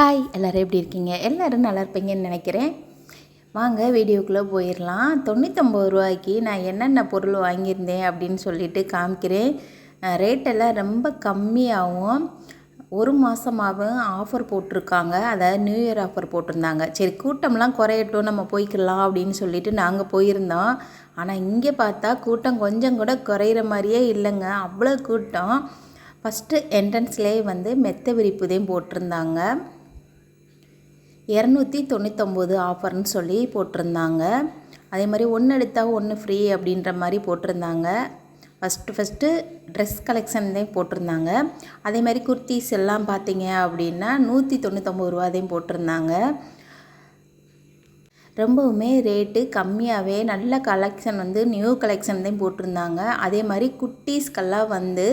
Hi எல்லோரும் எப்படி இருக்கீங்க? எல்லோரும் நல்லா இருப்பீங்கன்னு நினைக்கிறேன். வாங்க வீடியோக்குள்ளே போயிடலாம் தொண்ணூற்றம்பது ரூபாய்க்கு நான் என்னென்ன பொருள் வாங்கியிருந்தேன் அப்படின்னு சொல்லிட்டு காமிக்கிறேன். ரேட்டெல்லாம் ரொம்ப கம்மியாகவும் ஒரு மாதமாகவும் ஆஃபர் போட்டிருக்காங்க. அதாவது நியூ இயர் ஆஃபர் போட்டிருந்தாங்க. சரி கூட்டம்லாம் குறையட்டும் நம்ம போய்க்கலாம் அப்படின்னு சொல்லிட்டு நாங்கள் போயிருந்தோம். ஆனால் இங்கே பார்த்தா கூட்டம் கொஞ்சம் கூட குறையிற மாதிரியே இல்லைங்க. அவ்வளோ கூட்டம். ஃபஸ்ட்டு என்ட்ரன்ஸ்லேயே வந்து மெத்த விரிப்புதையும் போட்டிருந்தாங்க. இரநூத்தி தொண்ணூத்தொம்பது ஆஃபர்னு சொல்லி போட்டிருந்தாங்க. அதே மாதிரி ஒன்று எடுத்தால் ஒன்று ஃப்ரீ அப்படின்ற மாதிரி போட்டிருந்தாங்க. ஃபஸ்ட்டு ஃபஸ்ட்டு ட்ரெஸ் கலெக்ஷன் தான் போட்டிருந்தாங்க. அதே மாதிரி குர்த்திஸ் எல்லாம் பார்த்தீங்க அப்படின்னா நூற்றி தொண்ணூத்தொம்பது ரூபாதையும் போட்டிருந்தாங்க. ரொம்பவுமே ரேட்டு கம்மியாகவே நல்ல கலெக்ஷன் வந்து நியூ கலெக்ஷன் தான் போட்டிருந்தாங்க. அதே மாதிரி குட்டீஸ்க்கெல்லாம் வந்து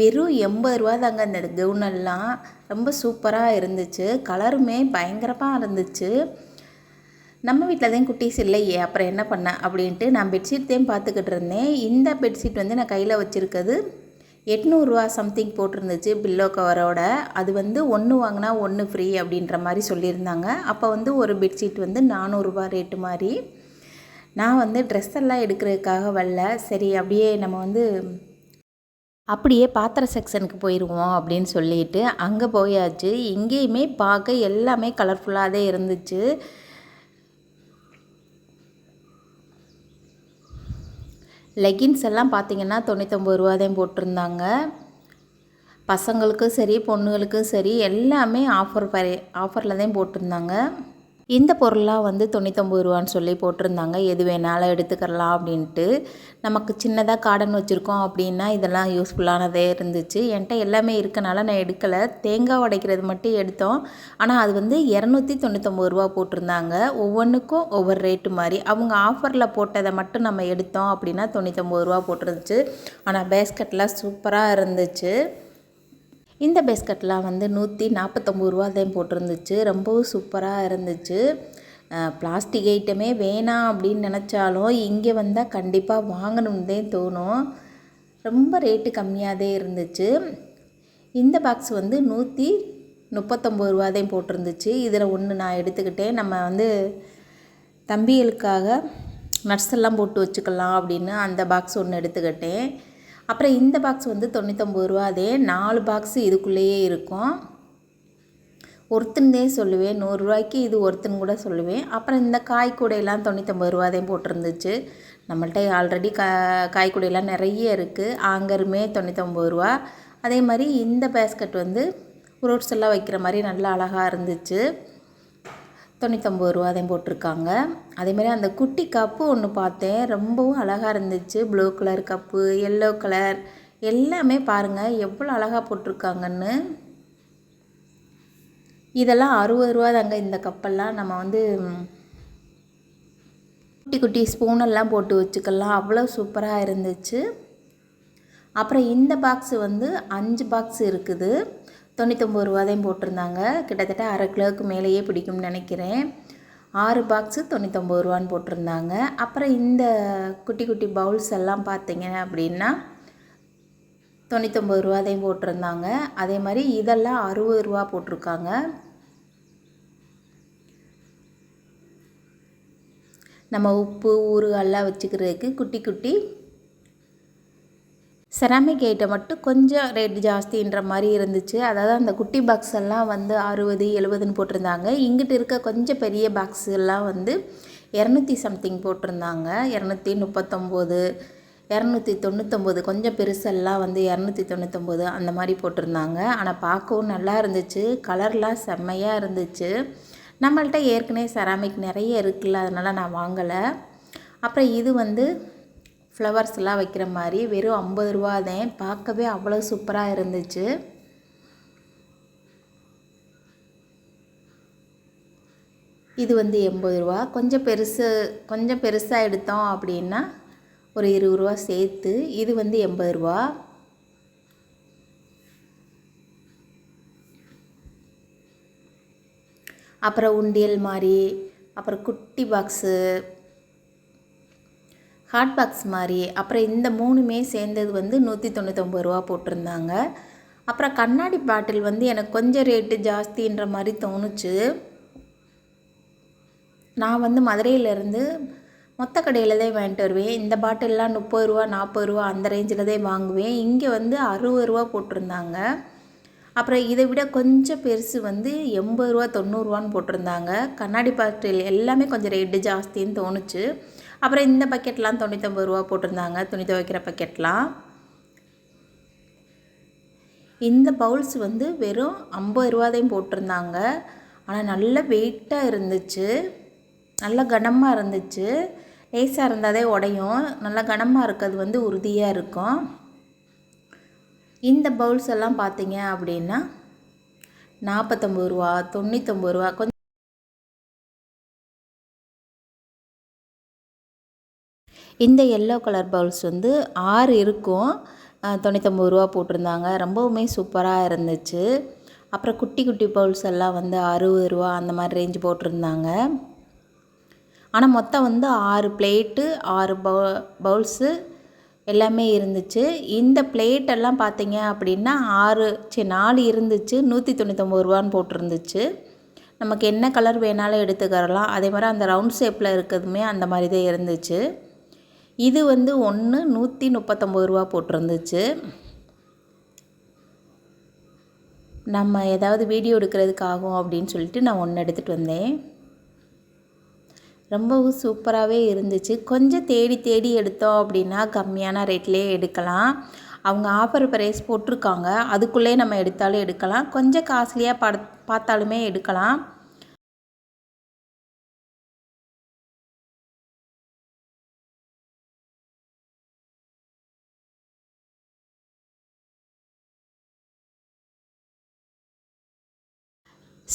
வெறும் எண்பது ரூபா தாங்க இந்த கவுனெல்லாம். ரொம்ப சூப்பராக இருந்துச்சு. கலருமே பயங்கரமாக இருந்துச்சு. நம்ம வீட்டில் தான் குட்டீஸ் இல்லையே அப்புறம் என்ன பண்ணேன் அப்படின்ட்டு நான் பெட்ஷீட் தான் பார்த்துக்கிட்டு இருந்தேன். இந்த பெட்ஷீட் வந்து நான் கையில் வச்சுருக்கிறது எட்நூறுரூவா சம்திங் போட்டிருந்துச்சு பில்லோ கவரோட அது வந்து ஒன்று வாங்கினா ஒன்று ஃப்ரீ அப்படின்ற மாதிரி சொல்லியிருந்தாங்க. அப்போ வந்து ஒரு பெட்ஷீட் வந்து நானூறுரூவா ரேட்டு மாதிரி. நான் வந்து ட்ரெஸ் எல்லாம் எடுக்கிறதுக்காக வரல. சரி அப்படியே நம்ம வந்து அப்படியே பாத்திர செக்ஷனுக்கு போயிடுவோம் அப்படின்னு சொல்லிட்டு அங்கே போயாச்சு. இங்கேயுமே பார்க்க எல்லாமே கலர்ஃபுல்லாக தான் இருந்துச்சு. லெகின்ஸ் எல்லாம் பார்த்திங்கன்னா தொண்ணூத்தொம்பது ரூபா தான் போட்டிருந்தாங்க. பசங்களுக்கும் சரி பொண்ணுங்களுக்கும் சரி எல்லாமே ஆஃபர் ஆஃபரில் தான் போட்டிருந்தாங்க. இந்த பொருளாக வந்து தொண்ணூத்தொம்பது ரூபான்னு சொல்லி போட்டிருந்தாங்க. எது வேணாலும் எடுத்துக்கலாம் அப்படின்ட்டு. நமக்கு சின்னதாக கார்டன் வச்சுருக்கோம் அப்படின்னா இதெல்லாம் யூஸ்ஃபுல்லானதே இருந்துச்சு. என்கிட்ட எல்லாமே இருக்கனால நான் எடுக்கலை. தேங்காய் உடைக்கிறது மட்டும் எடுத்தோம். ஆனால் அது வந்து இரநூத்தி தொண்ணூத்தொம்பது ரூபா போட்டிருந்தாங்க. ஒவ்வொன்றுக்கும் ஒவ்வொரு ரேட்டு மாதிரி அவங்க ஆஃபரில் போட்டதை மட்டும் நம்ம எடுத்தோம் அப்படின்னா தொண்ணூத்தொம்பது ரூபா போட்டிருந்துச்சு. ஆனால் பேஸ்கெட்லாம் சூப்பராக இருந்துச்சு. இந்த பிஸ்கட்லாம் வந்து நூற்றி நாற்பத்தொம்பது ரூபா தான் போட்டிருந்துச்சு. ரொம்பவும் சூப்பராக இருந்துச்சு. பிளாஸ்டிக் ஐட்டமே வேணாம் அப்படின்னு நினச்சாலும் இங்கே வந்தால் கண்டிப்பாக வாங்கணும்னு தான் தோணும். ரொம்ப ரேட்டு கம்மியாக தான் இருந்துச்சு. இந்த பாக்ஸ் வந்து நூற்றி முப்பத்தொம்பது ரூபாதையும் போட்டிருந்துச்சு. இதில் ஒன்று நான் எடுத்துக்கிட்டேன். நம்ம வந்து தம்பிகளுக்காக நட்ஸ் எல்லாம் போட்டு வச்சுக்கலாம் அப்படின்னு அந்த பாக்ஸ் ஒன்று எடுத்துக்கிட்டேன். அப்புறம் இந்த பாக்ஸ் வந்து தொண்ணூத்தொம்பது ரூபா. அதே நாலு பாக்ஸு இதுக்குள்ளேயே இருக்கும். ஒருத்தன்தே சொல்லுவேன் நூறுரூவாய்க்கு இது ஒருத்தன் கூட சொல்லுவேன். அப்புறம் இந்த காய் கூடையெல்லாம் தொண்ணூத்தொம்பது ரூபாதையும் போட்டிருந்துச்சு. நம்மள்ட்ட ஆல்ரெடி கா காய் கூடையெல்லாம் நிறைய இருக்குது ஆங்கருமே தொண்ணூற்றொம்பது ரூபா. அதே மாதிரி இந்த பேஸ்கட் வந்து ஃப்ரூட்ஸ் எல்லாம் வைக்கிற மாதிரி நல்லா அழகாக இருந்துச்சு. தொண்ணூத்தொம்பது ரூபா தான் போட்டிருக்காங்க. அதேமாதிரி அந்த குட்டி கப்பு ஒன்று பார்த்தேன். ரொம்பவும் அழகாக இருந்துச்சு. Blue colour cup yellow colour எல்லாமே பாருங்கள் எவ்வளோ அழகாக போட்டிருக்காங்கன்னு. இதெல்லாம் அறுபது ரூபா தாங்க இந்த கப்பெல்லாம் நம்ம வந்து குட்டி குட்டி ஸ்பூனெல்லாம் போட்டு வச்சுக்கலாம். அவ்வளோ சூப்பராக இருந்துச்சு. அப்புறம் இந்த பாக்ஸு வந்து அஞ்சு பாக்ஸ் இருக்குது. தொண்ணூத்தொம்பது ரூபாதையும் போட்டிருந்தாங்க. கிட்டத்தட்ட அரை கிலோவுக்கு மேலேயே பிடிக்கும்னு நினைக்கிறேன். ஆறு பாக்ஸு தொண்ணூத்தொம்பது ரூபான்னு போட்டிருந்தாங்க. அப்புறம் இந்த குட்டி குட்டி பவுல்ஸ் எல்லாம் பார்த்தீங்க அப்படின்னா தொண்ணூத்தொம்பது ரூபாதையும் போட்டிருந்தாங்க. அதே மாதிரி இதெல்லாம் அறுபது ரூபா போட்டிருக்காங்க. நம்ம உப்பு ஊறுகாலாம் வச்சுக்கிறதுக்கு குட்டி குட்டி செராமிக் ஐட்டம் மட்டும் கொஞ்சம் ரேட் ஜாஸ்தின்ற மாதிரி இருந்துச்சு. அதாவது அந்த குட்டி பாக்ஸ் எல்லாம் வந்து அறுபது எழுபதுன்னு போட்டிருந்தாங்க. இங்கிட்டு இருக்க கொஞ்சம் பெரிய பாக்ஸ் எல்லாம் வந்து இரநூத்தி சம்திங் போட்டிருந்தாங்க. இரநூத்தி முப்பத்தொம்போது இரநூத்தி தொண்ணூத்தொம்பது கொஞ்சம் பெருசெல்லாம் வந்து இரநூத்தி தொண்ணூத்தொம்பது அந்த மாதிரி போட்டிருந்தாங்க. ஆனால் பார்க்கவும் நல்லா இருந்துச்சு. கலர்லாம் செம்மையாக இருந்துச்சு. நம்மள்ட்ட ஏற்கனவே செராமிக் நிறைய இருக்குல்ல அதனால் நான் வாங்கலை. அப்புறம் இது வந்து ஃப்ளவர்ஸ்லாம் வைக்கிற மாதிரி வெறும் ஐம்பது ரூபா தான். பார்க்கவே அவ்வளோ சூப்பராக இருந்துச்சு. இது வந்து எண்பது ரூபா. கொஞ்சம் பெருசு கொஞ்சம் பெருசாக எடுத்தோம் அப்படின்னா ஒரு இருபது ரூபா சேர்த்து இது வந்து எண்பது ரூபா. அப்புறம் உண்டியல் மாதிரி அப்புறம் குட்டி பாக்ஸு ஹாட் பாக்ஸ் மாதிரி. அப்புறம் இந்த மூணுமே சேர்ந்தது வந்து நூற்றி தொண்ணூத்தொம்பது ரூபா போட்டிருந்தாங்க. அப்புறம் கண்ணாடி பாட்டில் வந்து எனக்கு கொஞ்சம் ரேட்டு ஜாஸ்தின்ற மாதிரி தோணுச்சு. நான் வந்து மதுரையிலேருந்து மொத்த கடையில் தான் வாங்கிட்டு வருவேன். இந்த பாட்டிலெலாம் முப்பது ரூபா நாற்பது ரூபா அந்த ரேஞ்சில் தான் வாங்குவேன். இங்கே வந்து அறுபது ரூபா போட்டிருந்தாங்க. அப்புறம் இதை விட கொஞ்சம் பெருசு வந்து எண்பது ரூபா தொண்ணூறுரூவான்னு போட்டிருந்தாங்க. கண்ணாடி பாட்டில் எல்லாமே கொஞ்சம் ரேட்டு ஜாஸ்தின்னு தோணுச்சு. அப்புறம் இந்த பக்கெட்லாம் தொண்ணூற்றம்பது ரூபா போட்டிருந்தாங்க. துணி துவைக்கிற பக்கெட்லாம். இந்த பவுல்ஸ் வந்து வெறும் ஐம்பது ரூபாதையும் போட்டிருந்தாங்க. ஆனால் நல்ல வெயிட்டாக இருந்துச்சு. நல்ல கனமாக இருந்துச்சு. லேசாக இருந்தாதே உடையும். நல்லா கனமாக இருக்கிறது வந்து உறுதியாக இருக்கும். இந்த பவுல்ஸ் எல்லாம் பார்த்தீங்க அப்படின்னா நாற்பத்தொம்பது ரூபா தொண்ணூற்றொம்பது ரூபா கொஞ்சம் இந்த எல்லோ கலர் பவுல்ஸ் வந்து ஆறு இருக்கும். தொண்ணூற்றொம்பது ரூபா போட்டிருந்தாங்க. ரொம்பவுமே சூப்பராக இருந்துச்சு. அப்புறம் குட்டி குட்டி பவுல்ஸ் எல்லாம் வந்து அறுபது ரூபா அந்த மாதிரி ரேஞ்ச் போட்டிருந்தாங்க. ஆனால் மொத்தம் வந்து ஆறு பிளேட்டு ஆறு பவு பவுல்ஸு எல்லாமே இருந்துச்சு. இந்த பிளேட்டெல்லாம் பார்த்தீங்க அப்படின்னா ஆறு சரி நாலு இருந்துச்சு. நூற்றி தொண்ணூற்றொம்பது ரூபான்னு போட்டிருந்துச்சு. நமக்கு என்ன கலர் வேணாலும் எடுத்துக்கிறலாம். அதே மாதிரி அந்த ரவுண்ட் ஷேப்பில் இருக்கிறதுமே அந்த மாதிரி தான் இருந்துச்சு. இது வந்து ஒன்று நூற்றி முப்பத்தொம்பது ரூபா போட்டிருந்துச்சு. நம்ம ஏதாவது வீடியோ எடுக்கிறதுக்கு ஆகும் அப்படின்னு சொல்லிட்டு நான் ஒன்று எடுத்துகிட்டு வந்தேன். ரொம்பவும் சூப்பராகவே இருந்துச்சு. கொஞ்சம் தேடி தேடி எடுத்தோம் அப்படின்னா கம்மியான ரேட்லேயே எடுக்கலாம். அவங்க ஆஃபர் ப்ரைஸ் போட்டிருக்காங்க. அதுக்குள்ளே நம்ம எடுத்தாலும் எடுக்கலாம். கொஞ்சம் காஸ்ட்லியாக பார்த்தாலுமே எடுக்கலாம்.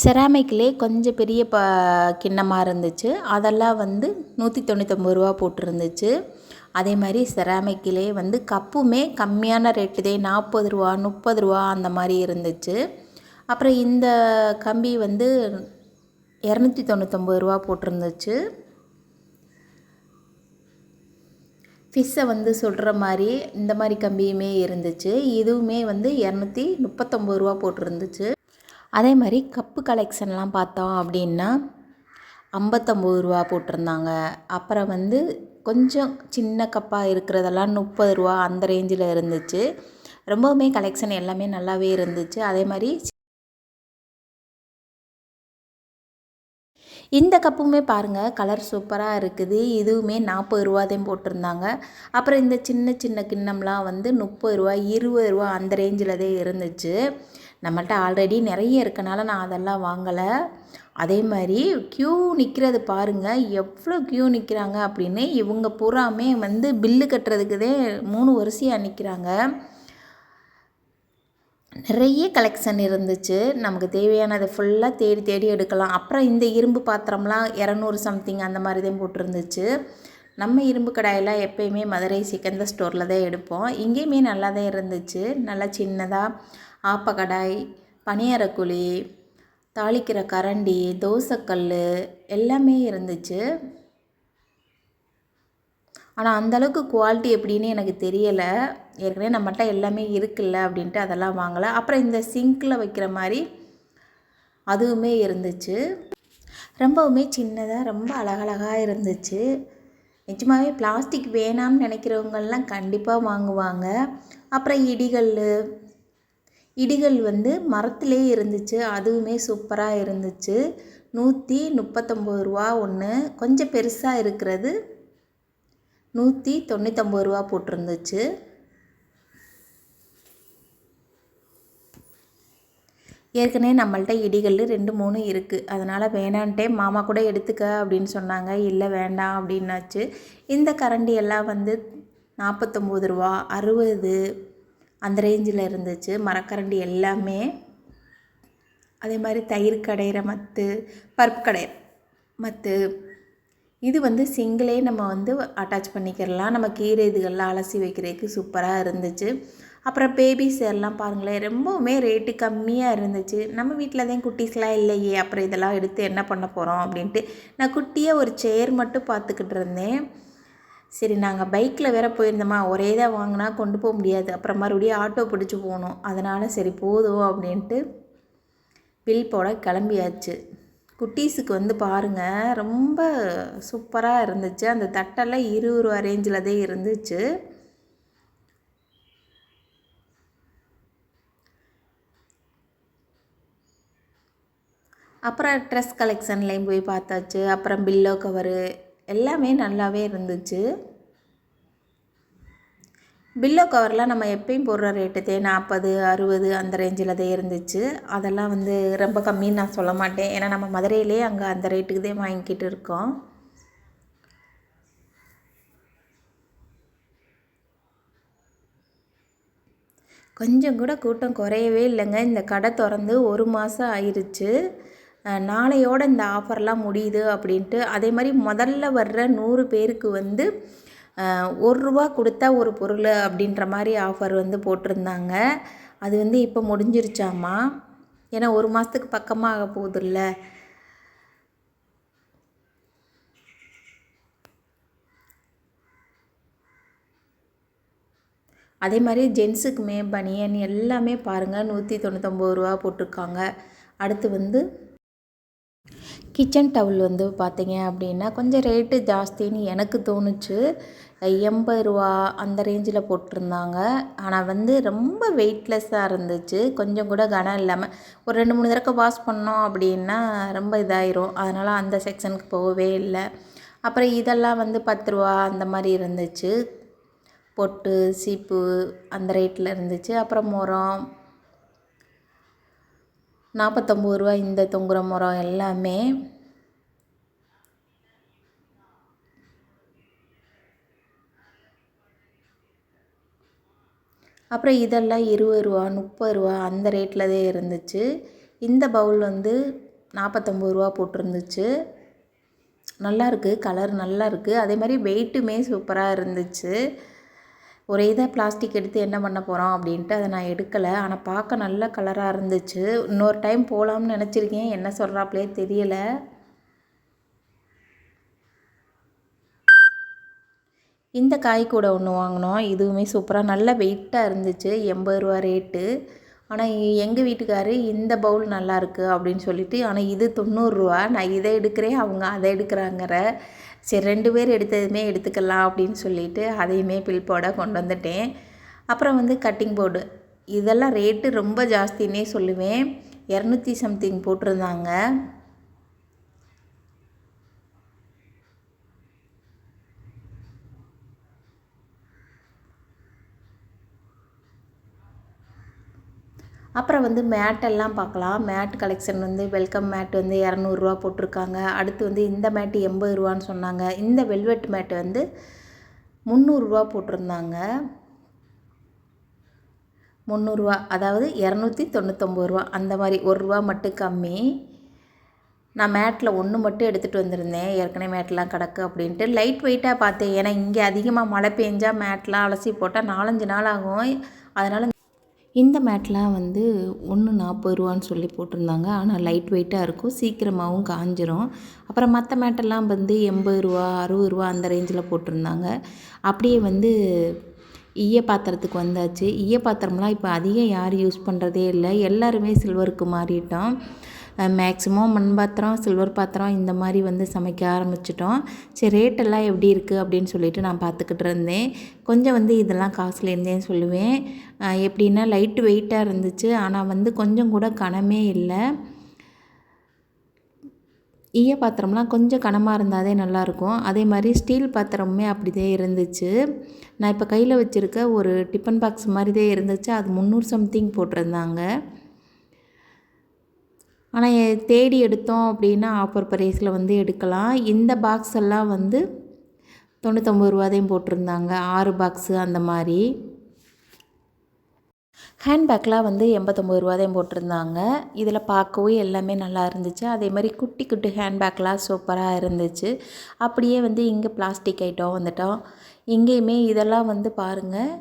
செராமிக்லே கொஞ்சம் பெரிய ப கிண்ணமாக இருந்துச்சு. அதெல்லாம் வந்து நூற்றி தொண்ணூத்தொம்பது ரூபா போட்டிருந்துச்சு. அதே மாதிரி செராமிக்கிலே வந்து கப்புமே கம்மியான ரேட்டு தான் நாற்பது ரூபா முப்பது ரூபா அந்த மாதிரி இருந்துச்சு. அப்புறம் இந்த கம்பி வந்து இரநூத்தி தொண்ணூத்தொம்பது ரூபா போட்டிருந்துச்சு. ஃபிஷ்ஷை வந்து சொல்கிற மாதிரி இந்த மாதிரி கம்பியுமே இருந்துச்சு. இதுவுமே வந்து இரநூத்தி முப்பத்தொம்பது ரூபா போட்டிருந்துச்சு. அதே மாதிரி கப்பு கலெக்ஷன்லாம் பார்த்தோம் அப்படின்னா ஐம்பத்தொம்பது ரூபா போட்டிருந்தாங்க. அப்புறம் வந்து கொஞ்சம் சின்ன கப்பாக இருக்கிறதெல்லாம் முப்பது ரூபா அந்த ரேஞ்சில் இருந்துச்சு. ரொம்பவுமே கலெக்ஷன் எல்லாமே நல்லாவே இருந்துச்சு. அதே மாதிரி இந்த கப்புமே பாருங்கள் கலர் சூப்பராக இருக்குது. இதுவுமே நாற்பது ரூபாதையும் போட்டிருந்தாங்க. அப்புறம் இந்த சின்ன சின்ன கிண்ணம்லாம் வந்து முப்பது ரூபா இருபது ரூபா அந்த ரேஞ்சில் தான் இருந்துச்சு. நம்மள்ட்ட ஆல்ரெடி நிறைய இருக்கனால நான் அதெல்லாம் வாங்கலை. அதே மாதிரி க்யூ நிற்கிறது பாருங்கள் எவ்வளோ க்யூ நிற்கிறாங்க அப்படின்னு இவங்க பூராமே வந்து பில்லு கட்டுறதுக்குதே மூணு வரிசையாக நிற்கிறாங்க நிறைய கலெக்ஷன் இருந்துச்சு. நமக்கு தேவையானதை ஃபுல்லாக தேடி தேடி எடுக்கலாம். அப்புறம் இந்த இரும்பு பாத்திரம்லாம் இரநூறு சம்திங் அந்த மாதிரி தான் போட்டிருந்துச்சு. நம்ம இரும்பு கடாயெல்லாம் எப்போயுமே மதுரை சிக்கந்த ஸ்டோரில் தான் எடுப்போம். இங்கேயுமே நல்லா தான் இருந்துச்சு. நல்லா சின்னதாக ஆப்பக்கடாய் பனியாரக்குழி தாளிக்கிற கரண்டி தோசைக்கல் எல்லாமே இருந்துச்சு. ஆனால் அந்தளவுக்கு குவாலிட்டி எப்படின்னு எனக்கு தெரியலை. ஏற்கனவே நம்மகிட்ட எல்லாமே இருக்குல்ல அப்படின்ட்டு அதெல்லாம் வாங்கலை. அப்புறம் இந்த சிங்கில் வைக்கிற மாதிரி அதுவுமே இருந்துச்சு. ரொம்பவுமே சின்னதாக ரொம்ப அழகழகாக இருந்துச்சு. நிஜமாகவே பிளாஸ்டிக் வேணாம்னு நினைக்கிறவங்கெல்லாம் கண்டிப்பாக வாங்குவாங்க. அப்புறம் இடிகல் இடிகள் வந்து மரத்திலே இருந்துச்சு. அதுவுமே சூப்பராக இருந்துச்சு. நூற்றி முப்பத்தொம்பது ரூபா ஒன்று கொஞ்சம் பெருசாக இருக்கிறது நூற்றி தொண்ணூற்றொம்பது ரூபா போட்டிருந்துச்சு. ஏற்கனவே நம்மள்ட்ட இடிகள் ரெண்டு மூணு இருக்குது அதனால் வேணான்ட்டே மாமா கூட எடுத்துக்க அப்படின்னு சொன்னாங்க. இல்லை வேண்டாம் அப்படின்னாச்சு. இந்த கரண்டி எல்லாம் வந்து நாற்பத்தொம்பது ரூபா அறுபது அந்த ரேஞ்சில் இருந்துச்சு. மரக்கரண்டி எல்லாமே. அதே மாதிரி தயிர் கடையிற மத்து பருப்பு கடையிற மத்து. இது வந்து சிங்கிளே நம்ம வந்து அட்டாச் பண்ணிக்கிறலாம். நம்ம கீரை இதுகள்லாம் அலசி வைக்கிறதுக்கு சூப்பராக இருந்துச்சு. அப்புறம் பேபிஸ் எல்லாம் பாருங்களேன் ரொம்பவுமே ரேட்டு கம்மியாக இருந்துச்சு. நம்ம வீட்டில் தான் குட்டீஸ்லாம் இல்லையே அப்புறம் இதெல்லாம் எடுத்து என்ன பண்ண போகிறோம் அப்படின்ட்டு நான் குட்டியாக ஒரு சேர் மட்டும் பார்த்துக்கிட்டு இருந்தேன். சரி நாங்கள் பைக்கில் வேற போயிருந்தோமா ஒரே இதாக வாங்கினா கொண்டு போக முடியாது. அப்புறம் மறுபடியும் ஆட்டோ பிடிச்சி போகணும். அதனால் சரி போதும் அப்படின்ட்டு பில் போட கிளம்பியாச்சு. குட்டீஸுக்கு வந்து பாருங்கள் ரொம்ப சூப்பராக இருந்துச்சு. அந்த தட்டெல்லாம் இருபது ரூபா ரேஞ்சில் தான் இருந்துச்சு. அப்புறம் ட்ரெஸ் கலெக்ஷன்லேயும் போய் பார்த்தாச்சு. அப்புறம் பில்லோ கவரு எல்லாமே நல்லாவே இருந்துச்சு. பில்லோ கவர்லாம் நம்ம எப்பயும் போடுற ரேட்டுதே நாற்பது அறுபது அந்த ரேஞ்சில் தான் இருந்துச்சு. அதெல்லாம் வந்து ரொம்ப கம்மின்னு நான் சொல்ல மாட்டேன். ஏன்னா நம்ம மதுரையிலே அங்கே அந்த ரேட்டுக்கு தான் வாங்கிக்கிட்டு இருக்கோம். கொஞ்சம் கூட கூட்டம் குறையவே இல்லைங்க. இந்த கடை திறந்து ஒரு மாதம் ஆயிடுச்சு நாளையோட இந்த ஆஃபர்லாம் முடியுது அப்படின்ட்டு அதே மாதிரி முதல்ல வர்ற நூறு பேருக்கு வந்து ஒரு ரூபா கொடுத்தா ஒரு பொருள் அப்படின்ற மாதிரி ஆஃபர் வந்து போட்டிருந்தாங்க. அது வந்து இப்போ முடிஞ்சிருச்சாமா ஏன்னா ஒரு மாதத்துக்கு பக்கமாக ஆக போகுதுல்ல. அதே மாதிரி ஜென்ஸுக்குமே பனியன் எல்லாமே பாருங்கள் நூற்றி தொண்ணூத்தொம்பது ரூபா போட்டிருக்காங்க. அடுத்து வந்து கிச்சன் டவுல் வந்து பார்த்தீங்க அப்படின்னா கொஞ்சம் ரேட்டு ஜாஸ்தின்னு எனக்கு தோணுச்சு. எண்பது ரூபா அந்த ரேஞ்சில் போட்டிருந்தாங்க. ஆனால் வந்து ரொம்ப வெயிட்லெஸ்ஸாக இருந்துச்சு. கொஞ்சம் கூட கனம் இல்லாமல் ஒரு ரெண்டு மூணு தடவை வாஷ் பண்ணோம் அப்படின்னா ரொம்ப இதாயிரும். அதனால் அந்த செக்ஷனுக்கு போகவே இல்லை. அப்புறம் இதெல்லாம் வந்து பத்து ரூபா அந்த மாதிரி இருந்துச்சு. பொட்டு சீப்பு அந்த ரேட்டில் இருந்துச்சு. அப்புறம் முறம் நாற்பத்தொம்பது ரூபா இந்த தொங்குற முறம் எல்லாமே அப்புறம் இதெல்லாம் இருபது ரூபா முப்பது ரூபா அந்த ரேட்டில் தான் இருந்துச்சு. இந்த பவுல் வந்து நாற்பத்தொம்பது ரூபா போட்டிருந்துச்சு. நல்லா இருக்குது கலர் நல்லாயிருக்கு அதே மாதிரி வெயிட்டுமே சூப்பராக இருந்துச்சு. ஒரே இதை பிளாஸ்டிக் எடுத்து என்ன பண்ண போகிறோம் அப்படின்ட்டு அதை நான் எடுக்கலை. ஆனால் பார்க்க நல்ல கலராக இருந்துச்சு. இன்னொரு டைம் போகலாம்னு நினச்சிருக்கேன். என்ன சொல்கிறாப்லே தெரியலை. இந்த காய் கூட ஒன்று வாங்கினோம். இதுவுமே சூப்பராக நல்ல வெயிட்டாக இருந்துச்சு. எண்பது ரூபா ரேட்டு ஆனால் எங்கள் வீட்டுக்காரு இந்த பவுல் நல்லாயிருக்கு அப்படின்னு சொல்லிட்டு ஆனால் இது தொண்ணூறுரூவா நான் இதை எடுக்கிறேன். அவங்க அதை எடுக்கிறாங்கிற. சரி ரெண்டு பேர் எடுத்ததுமே எடுத்துக்கலாம் அப்படின்னு சொல்லிட்டு அதையுமே பில் போட கொண்டு வந்துட்டேன். அப்புறம் வந்து கட்டிங் போர்டு இதெல்லாம் ரேட்டு ரொம்ப ஜாஸ்தின்னே சொல்லுவேன். இரநூத்தி சம்திங் போட்டிருந்தாங்க. அப்புறம் வந்து மேட்டெல்லாம் பார்க்கலாம். மேட் கலெக்ஷன் வந்து வெல்கம் மேட் வந்து இரநூறுவா போட்டிருக்காங்க. அடுத்து வந்து இந்த மேட்டு எண்பது ரூபான்னு சொன்னாங்க. இந்த வெல்வெட் மேட்டு வந்து முந்நூறுரூவா போட்டிருந்தாங்க. முந்நூறுரூவா அதாவது இரநூத்தி தொண்ணூத்தொம்பது ரூபா அந்த மாதிரி ஒரு ரூபா மட்டும் கம்மி. நான் மேட்டில் ஒன்று மட்டும் எடுத்துகிட்டு வந்திருந்தேன். ஏற்கனவே மேட்லாம் கிடக்கு அப்படின்ட்டு. லைட் வெயிட்டாக பார்த்தேன். ஏன்னா இங்கே அதிகமாக மழை பெஞ்சால் மேட்லாம் அலசி போட்டால் நாலஞ்சு நாள் ஆகும். அதனால் இந்த மேட்லாம் வந்து ஒன்று நாற்பது ரூபான்னு சொல்லி போட்டிருந்தாங்க. ஆனால் லைட் வெயிட்டாக இருக்கும். சீக்கிரமாகவும் காஞ்சிரும். அப்புறம் மற்ற மேட்டெல்லாம் வந்து எண்பது ரூபா அறுபது ரூபா அந்த ரேஞ்சில் போட்டிருந்தாங்க. அப்படியே வந்து ஈய பாத்திரத்துக்கு வந்தாச்சு. ஈய பாத்திரம்லாம் இப்போ அதிகம் யாரும் யூஸ் பண்ணுறதே இல்லை. எல்லாருமே சில்வருக்கு மாறிட்டோம் மேக்ஸிமம் மண் பாத்திரம் சில்வர் பாத்திரம் இந்த மாதிரி வந்து சமைக்க ஆரம்பிச்சிட்டோம். சரி ரேட்டெல்லாம் எப்படி இருக்குது அப்படின்னு சொல்லிட்டு நான் பார்த்துக்கிட்டு இருந்தேன். கொஞ்சம் வந்து இதெல்லாம் காசில் இருந்தேன்னு சொல்லுவேன். எப்படின்னா லைட்டு வெயிட்டாக இருந்துச்சு. ஆனால் வந்து கொஞ்சம் கூட கனமே இல்லை. ஈய பாத்திரம்லாம் கொஞ்சம் கனமாக இருந்தாதே நல்லாயிருக்கும். அதே மாதிரி ஸ்டீல் பாத்திரமுமே அப்படிதே இருந்துச்சு. நான் இப்போ கையில் வச்சுருக்க ஒரு டிஃபன் பாக்ஸ் மாதிரிதே இருந்துச்சு. அது முந்நூறு சம்திங் போட்டிருந்தாங்க. ஆனால் தேடி எடுத்தோம் அப்படின்னா ஆஃபர் ப்ரைஸில் வந்து எடுக்கலாம். இந்த பாக்ஸ் எல்லாம் வந்து தொண்ணூற்றொம்பது ரூபாதையும் போட்டிருந்தாங்க. ஆறு பாக்ஸு அந்த மாதிரி. ஹேண்ட்பேக்லாம் வந்து எண்பத்தொம்பது ரூபாதையும் போட்டிருந்தாங்க. இதில் பார்க்கவும் எல்லாமே நல்லா இருந்துச்சு. அதே மாதிரி குட்டி குட்டி ஹேண்ட்பேக்லாம் சூப்பராக இருந்துச்சு. அப்படியே வந்து இங்கே பிளாஸ்டிக் ஐட்டம் வந்துட்டோம். இங்கேயுமே இதெல்லாம் வந்து பாருங்கள்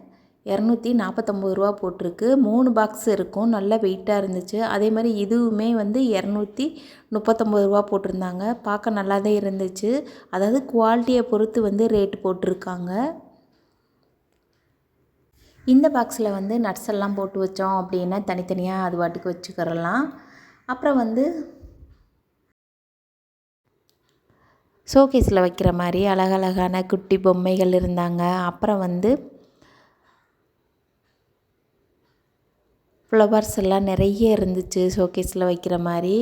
இரநூத்தி நாற்பத்தொம்பது ரூபா போட்டிருக்கு. மூணு பாக்ஸ் இருக்கும். நல்லா வெயிட்டாக இருந்துச்சு. அதே மாதிரி இதுவுமே வந்து இரநூத்தி முப்பத்தொம்பது ரூபா போட்டிருந்தாங்க. பார்க்க நல்லா தான் இருந்துச்சு. அதாவது குவாலிட்டியை பொறுத்து வந்து ரேட்டு போட்டிருக்காங்க. இந்த பாக்ஸில் வந்து நட்ஸ் எல்லாம் போட்டு வச்சோம் அப்படின்னா தனித்தனியாக அது வாட்டுக்கு வச்சுக்கிறலாம். அப்புறம் வந்து ஷோகேஸில் வைக்கிற மாதிரி அழகழகான குட்டி பொம்மைகள் இருந்தாங்க. அப்புறம் வந்து ஃப்ளவர்ஸ் எல்லாம் நிறைய இருந்துச்சு ஷோகேஸில் வைக்கிற மாதிரி.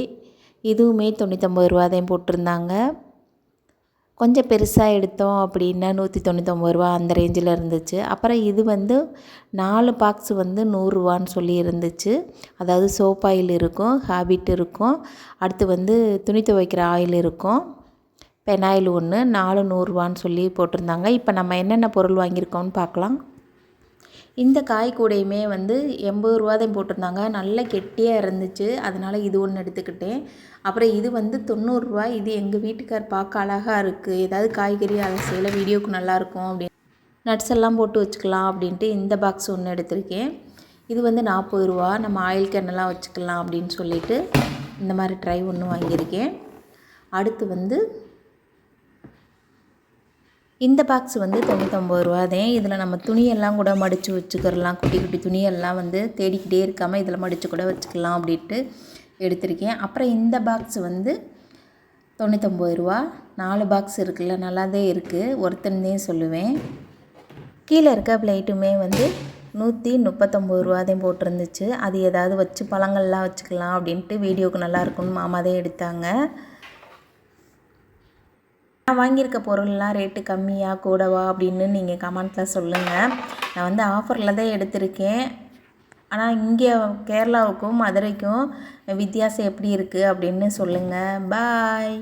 இதுவுமே தொண்ணூற்றம்பது ரூபா தான் போட்டிருந்தாங்க. கொஞ்சம் பெருசாக எடுத்தோம் அப்படின்னா நூற்றி தொண்ணூற்றொம்பது ரூபா அந்த ரேஞ்சில் இருந்துச்சு. அப்புறம் இது வந்து நாலு பாக்ஸ் வந்து நூறுரூவான்னு சொல்லி இருந்துச்சு. அதாவது சோப் ஆயில் இருக்கும் ஹேபிட் இருக்கும். அடுத்து வந்து துணி துவைக்கிற ஆயில் இருக்கும். பெனாயில் ஒன்று நாலு நூறுரூவான்னு சொல்லி போட்டிருந்தாங்க. இப்போ நம்ம என்னென்ன பொருள் வாங்கியிருக்கோம்னு பார்க்கலாம். இந்த காய் கூடையுமே வந்து எண்பது ரூபா தான் போட்டிருந்தாங்க. நல்ல கெட்டியாக இருந்துச்சு. அதனால் இது ஒன்று எடுத்துக்கிட்டேன். அப்புறம் இது வந்து தொண்ணூறுரூவா இது எங்கள் வீட்டுக்கார் பார்க்க அழகாக இருக்குது ஏதாவது காய்கறி அதை செய்யல வீடியோக்கு நல்லாயிருக்கும் அப்படின்னு. நட்ஸ் எல்லாம் போட்டு வச்சுக்கலாம் அப்படின்ட்டு இந்த பாக்ஸ் ஒன்று எடுத்திருக்கேன். இது வந்து நாற்பது ரூபா. நம்ம ஆயில் கேனெல்லாம் வச்சுக்கலாம் அப்படின்னு சொல்லிட்டு இந்த மாதிரி ட்ரை ஒன்று வாங்கியிருக்கேன். அடுத்து வந்து இந்த பாக்ஸ் வந்து தொண்ணூற்றொம்பது ரூபா தான். இதில் நம்ம துணியெல்லாம் கூட மடித்து வச்சுக்கிறலாம். குட்டி குட்டி துணியெல்லாம் வந்து தேடிக்கிட்டே இருக்காமல் இதில் மடித்து கூட வச்சுக்கலாம் அப்படின்ட்டு எடுத்திருக்கேன். அப்புறம் இந்த பாக்ஸ் வந்து தொண்ணூற்றொம்பது ரூபா. நாலு பாக்ஸ் இருக்குல்ல நல்லாதே இருக்குது ஒருத்தன்தே சொல்லுவேன். கீழே இருக்க பிளேட்டுமே வந்து நூற்றி முப்பத்தொம்பது ரூபா தான் போட்டிருந்துச்சு. அது ஏதாவது வச்சு பழங்கள்லாம் வச்சுக்கலாம் அப்படின்ட்டு வீடியோவுக்கு நல்லா இருக்கும்னு மாமா தான் எடுத்தாங்க. நான் வாங்கியிருக்க பொருள்லாம் ரேட்டு கம்மியாக கூடவா அப்படின்னு நீங்கள் கமெண்ட்டில் சொல்லுங்கள் நான் வந்து ஆஃபரில் தான் எடுத்திருக்கேன். ஆனால் இங்கே கேரளாவுக்கும் மதுரைக்கும் வித்தியாசம் எப்படி இருக்குது அப்படின்னு சொல்லுங்கள் பாய்